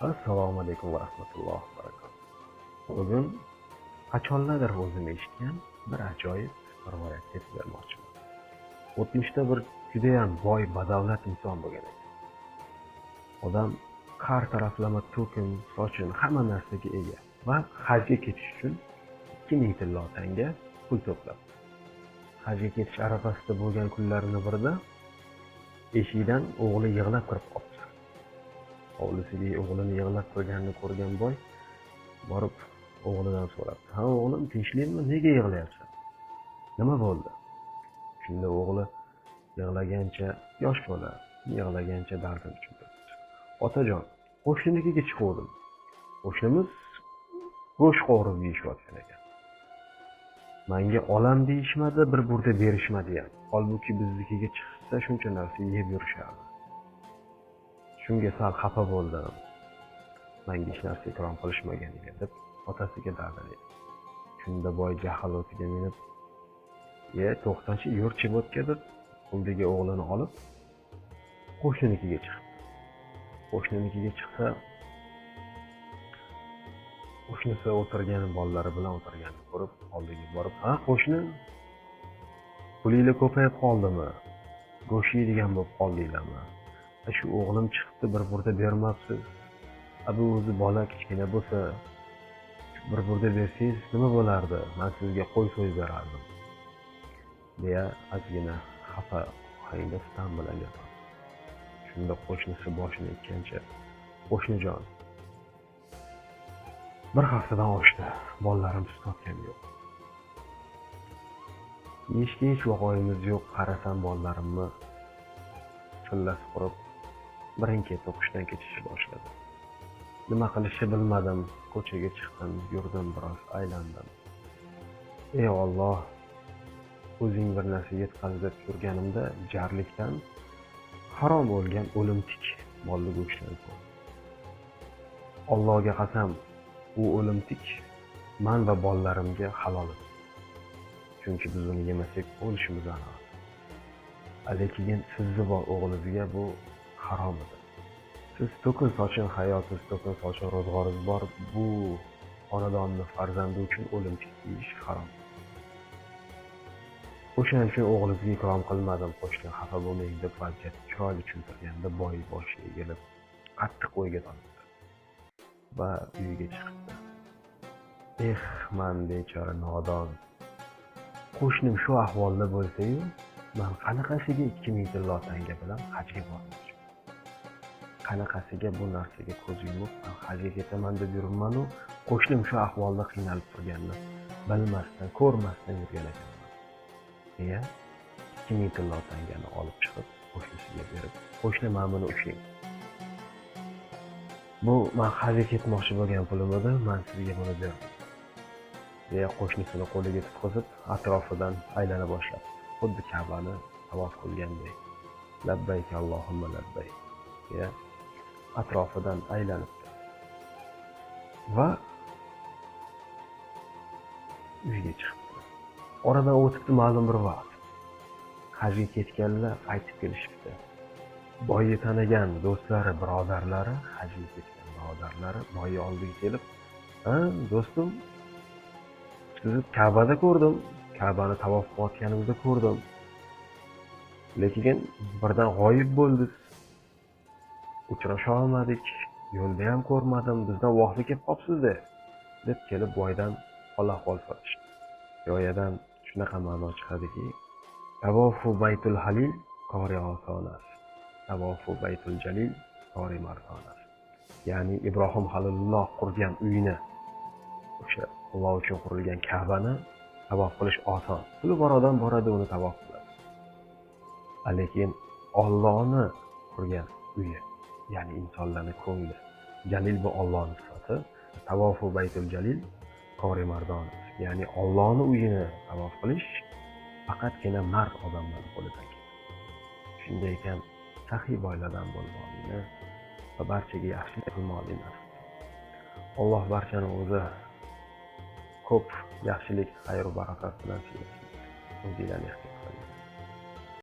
assalomu alaykum va rahmatullohi va barakatuh bugun qachonlardir o'zim eshitgan bir ajoyib rivoyatga aytib bermoqchiman. O'tmishda bir judayam boy badavlat inson bo'lgan ekan odam har taraflama to'kin sochin hamma narsaga ega va hajga ketish uchun ikki ming tillo tanga pul to'plab. Hajga ketish arafasida bo'lgan kunlarni birida eshikdan o'g'li yig'lab kirib qolibdi hovlisiga o'g'lini yig'lab turganini ko'rgan boy borib o'g'lidan so'rabdi. Ha o'g'lim tinchlikmi? Nega yig'layapsan? Nima bo'ldi? Shunda o'g'li yig'lagancha yosh bola yig'lagancha dardini tushuntirdi otajon qo'shninikiga chiquvdim. Qo'shnimiz go'sht qovurib yeyishayotgan ekan. Manga olam deyishmadi bir burda berishmadi ham. Holbuki biznikiga chiqsa shuncha narsa yeb yurishardi. Shunga sal xafa bo'ldim. Manga hech narsa ikrom qilishmaganiga deb otasiga dardini shunda boy jahl o'tiga minib e to'xtachi yur chig'otga deb puldagi o'g'lini olib qo'shninikiga chiqdi qo'shninikiga chiqsa qo'shnisi o'tirgan bolalari bilan o'tirganini ko'rib oldiga borib ha qo'shni pulinglar ko'payib qoldimi? Go'sht yeydigan bo'lib qoldinglarmi shu o'g'lim chiqibdi bir burda bermabsiz bu o'zi bola kichkina bo'lsa bir burda bersangiz nima bo'lardi? Man sizga qo'y so'yib berardim. Deya ozgina xafa ohangda sitam bilan gapirdi. Shunda qo'shnisi boshini eggancha qo'shnijon bir haftadan oshdi bolalarim sut totgani yo'q. Yeyishga hech vaqoyimiz yo'q qarasam bolalarimni chillasi qurib birin ketin o'qishdan ketishni boshladi nima qilishni bilmadim. Ko'chaga chiqdim yurdim biroz aylandim. Ey olloh o'zing bir narsa yetkazib yurganimda jarlikdan harom bo'lgan o'limtik molni go'shtini ko'rdim allohga qasam u o'limtik man va bolalarimga halol chunki biz uni yemasak o'lishimiz aniq. Lekin sizni bor o'g'lizga bu harom edi. Siz to'kin sochin hayotingiz to'kin sochin ro'zg'oringiz bor bu xonadonni farzandi uchun o'limtik kiyish harom. O'shaning uchun o'g'lingizga ikrom qilmadim qo'shni xafa bo'lmang deb vaziyat chiroyli tushuntirganda boy boshiga egilib qattiq o'yga tolibdi va uyiga chiqibdi. Eh man bechora nodon. Qo'shnim shu ahvolda bo'lsayu man qanaqasiga ikki ming tillo tanga bilan hajga bormoqchiman qanaqasiga bu narsaga ko'z yumib man hajga ketaman deb yuribmanu? Qo'shnim shu ahvolda qiynalib turganini bilmasdan ko'rmasdan yurgan ekanman. Deya ikki ming tillo tangani olib chiqib qo'shnisiga berib qo'shni mana buni ushlang. Bu man hajga ketmoqchi bo'lgan pulim edi man sizga buni berdim. Deya qo'shnisini qo'liga tutqizib atrofidan aylana boshladi xuddi kabani tavof qilganday labbayk allohimma labbayk. Deya atrofidan aylanibdi va uyiga chiqibdi. Oradan o'tibdi ma'lum bir vaqt. Hajga ketganlar qaytib kelishibdi. Boyni tanigan do'stlari birodarlari hajga ketgan birodarlari boyni oldiga kelib ha do'stim sizni kabada ko'rdim kabani tavof qilayotganingizda ko'rdim. Lekin birdan g'oyib bo'ldiz uchrasha olmadik yo'lda ham ko'rmadim bizdan vohli kelib qolibsizda deb kelib boydan hol ahvol so'rashdi hikoyadan shunaqa ma'no chiqadiki tavofu baytul halil qori osonasi. Tavofu baytul jalil qori mardonas ya'ni ibrohim halilulloh qurgan uyni o'sha alloh uchun qurilgan kabani tavof qilish oson. Puli bor odam boradi uni tavof qiladi. Lekin ollohni qurgan uyi ya'ni insonlarni ko'ngli jalil bu ollohni sifati tavofu baytul jalil qori mardon. Ya'ni ollohni uyini tavof qilish faqatgina mard odamlar qo'lidan shunday ekan saxiy boylardan bo'lmoqlikni va barchaga yaxshilik qilmoqlik alloh barchani o'zi ko'p yaxshilik xayru barakat bilan siylasin